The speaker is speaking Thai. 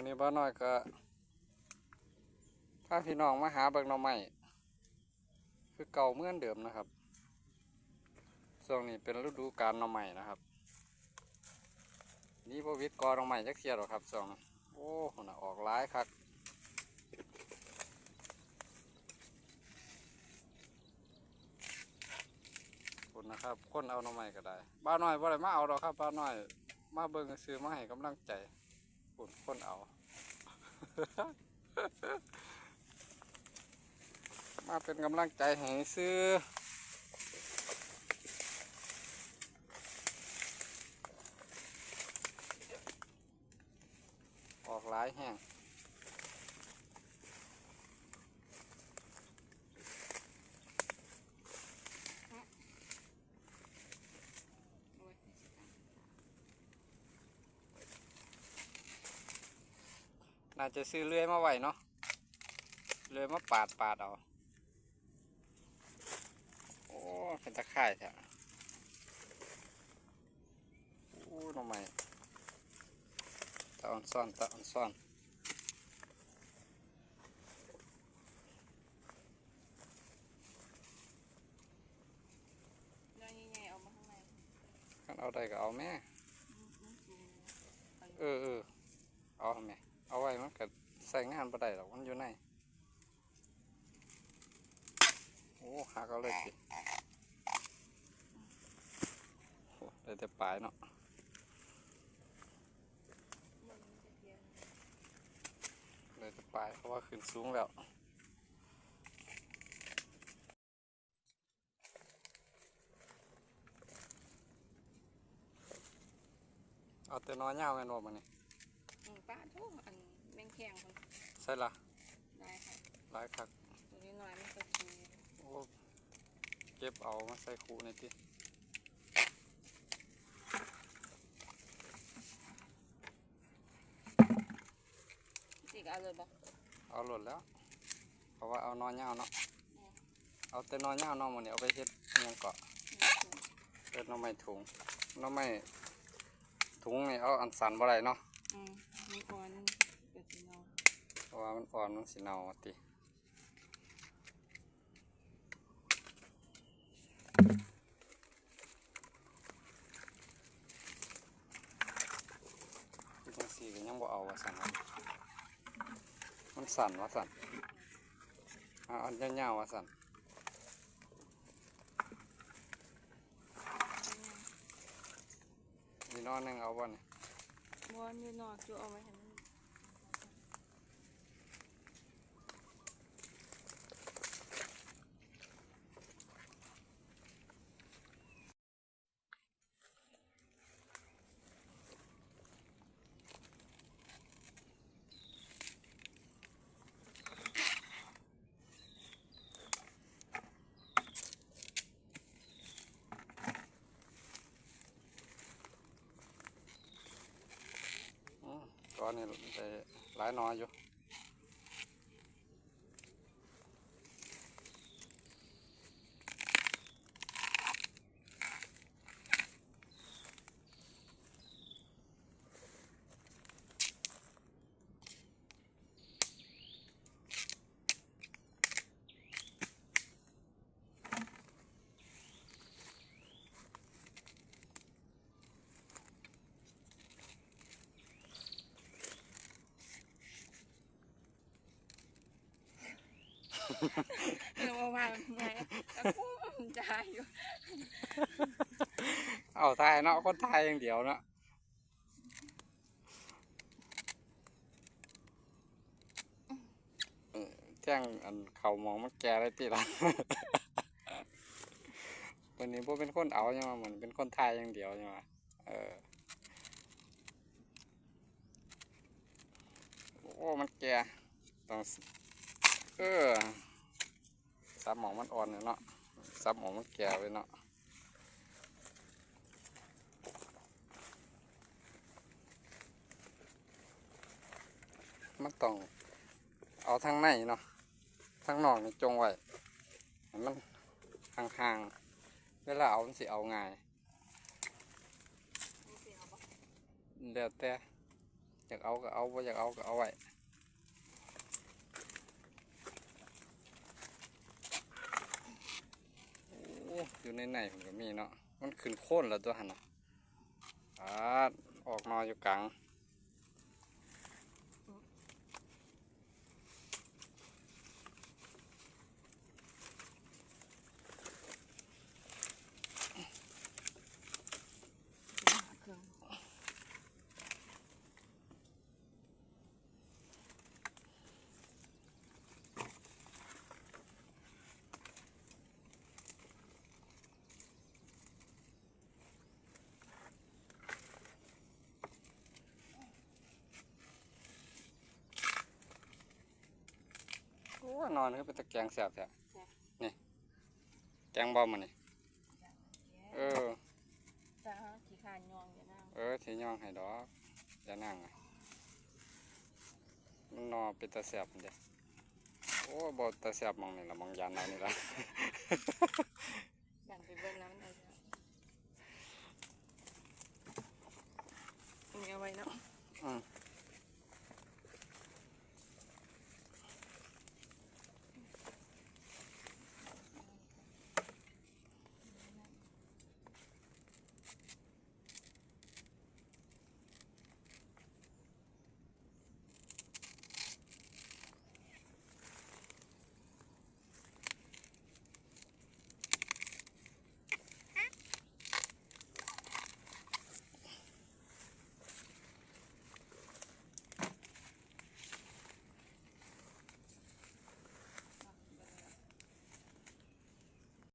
วันนี้บ้าน้อยก็พาพี่น้องมาหาเบิกหน่อไม้คือเก่าเมื่อนเดิมนะครับช่วงนี้เป็นฤดูกาลหน่อไม้นะครับ นี่พวิทย์กอหน่อไม้จักเทียหรอครับช่วงนี้โอ้หน่ะออกร้ายครับคุณนะครับคนเอาหน่อไม้ก็ได้ บ้าน้อยบ่ได้มาเอาดอกครับ บ้าน้อย มาเบิ่งซื้อมาให้กำลังใจ คุณคนเอา มาเป็นกำลังใจให้ซื้อออกหลายแห้ง น่าจะซื้อเลื่อยมาไว้เนาะเลื่อยมาปาดปาดเอา โอ้ เป็นตะข่ายแท้โอ้หน่อไม้ตะอ่อนซ่อนตะอ่อนซ่อนเรื่องใหญ่ๆเอามาข้างในกันเอาได้ก็เอาแม่มันมันสูงไปเออเออเอาแม่ เอาไว้มันก็ ใส่งานบ่ได้หรอกมันอยู่ในโอ้หักเอาเลยสิได้แต่ปลายเนาะได้แต่ปลายเพราะว่าขึ้นสูงแล้วเอาแต่น้อยยาวแม่นบ่มันนี่ป้าทุกอัน แมงแข็งคนใช่ละได้ค่ะหลายคักตัวนี้น้อยมันก็คือโอ้เก็บเอามาใส่คูในอยติสิกเอาเลยบ่เอาหล่นแล้ว เพราะว่าเอาน้อยยาวเนาะเอาแต่น้อยยาวเนาะมันนี่เอาไปเฮ็ดอิหยังเกาะเฮ็ดหน้ำไม้ถุงหน้ำไม้ถุงนี่เอาอันสันบ่ได้เนาะอืมมันอ่อนนั่นเกิดสิเนา เพราะ ว่ามันอ่อนมันสิเน่าติที่จังซี่ก็ยังบ่เอาว่าสั่นมันสั่นว่าสั่นอาอันยาวๆว่าสั่นมีนอนนึงเอาบ่นี่บ่อนอยู่นอกอยู่เอาไว้ให้มัน อืมก้อ นี่ได้หลายนออยู่ เออว่าไงแล้วกูมันจ่ายอยู่เอาทายเนาะคนทายอย่างเดียวเนาะแจ้งอันเขามองมันแก่ได้ตีละวันนี้พวกเป็นคนเอาใช่ไหมเหมือนเป็นคนไทยอย่างเดียวใช่ไหมเออโอ้ มันแก่ต้อง เออซับหมองมันอ่อนเนี่ยเนาะซับหมองมันแก่ไว้เนาะมันต้องเอาทางในเนาะทางนอกนี่จงไว้มันห่างๆเวลาเอามันสิเอาง่ายเอาบ่เดี๋ยวแต่อยากเอาก็เอาบ่อยากเอาก็เอาไว้โอ้อยู่ในในมันก็มีเนาะ มันขึ้นโค่นแล้วตัวหันน่ะอ่าออกนออยู่กลาง โอ้นอนคือเป็นตะแกรงแสบแท้นี่แกงบอมมันนี่เออจ้าขี้ขานยองอยู่นั่งเออสิย่องให้ดอกอย่านั่งอะมันนอนเป็นตะแสบมันเด้โอ้บ่ตะแสบหมองนี่ละหมองยันเอานี่ละดันไปเบิ่งแล้วมันเอาจ้ะอันนี้เอาไว้เนาะอืม